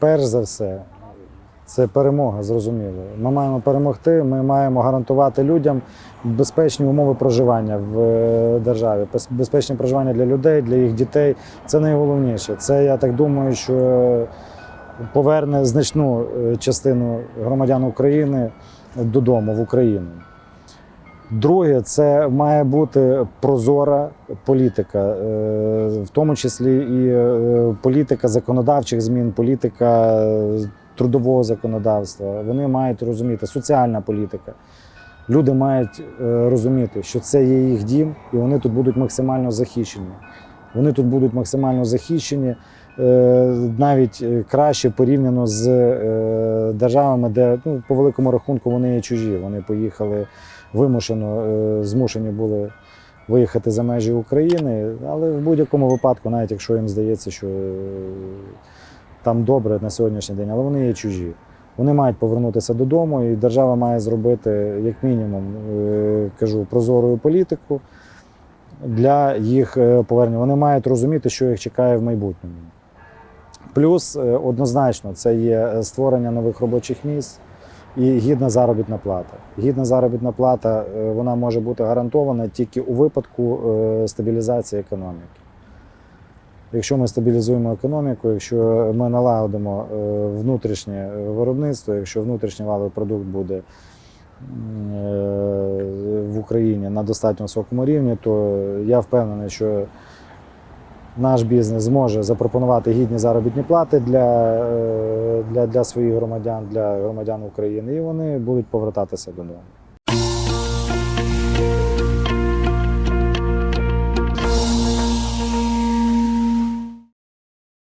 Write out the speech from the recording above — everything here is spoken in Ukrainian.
Перш за все, це перемога, зрозуміло. Ми маємо перемогти, ми маємо гарантувати людям безпечні умови проживання в е, державі, безпечне проживання для людей, для їх дітей. Це найголовніше. Це я так думаю, що поверне значну е, частину громадян України додому в Україну. Друге, це має бути прозора політика, е, тому числі і е, політика законодавчих змін, політика е, трудового законодавства. Вони мають розуміти соціальна політика. Люди мають е, розуміти, що це є їх дім, і вони тут будуть максимально захищені. Вони тут будуть максимально захищені, навіть краще порівняно з державами, де ну, по великому рахунку вони є чужі. Вони поїхали вимушено, змушені були виїхати за межі України. Але в будь-якому випадку, навіть якщо їм здається, що е, там добре на сьогоднішній день, але вони є чужі. Вони мають повернутися додому, і держава має зробити, як мінімум, е, кажу, прозорою політику для їх е, повернення. Вони мають розуміти, що їх чекає в майбутньому. Плюс, однозначно, це є створення нових робочих місць і гідна заробітна плата. Гідна заробітна плата е, вона може бути гарантована тільки у випадку е, стабілізації економіки. Якщо ми стабілізуємо економіку, якщо ми налагодимо е, внутрішнє виробництво, якщо внутрішній валовий продукт буде в Україні на достатньо високому рівні, то я впевнений, що наш бізнес зможе запропонувати гідні заробітні плати для, е, для, для своїх громадян, для громадян України, і вони будуть повертатися додому.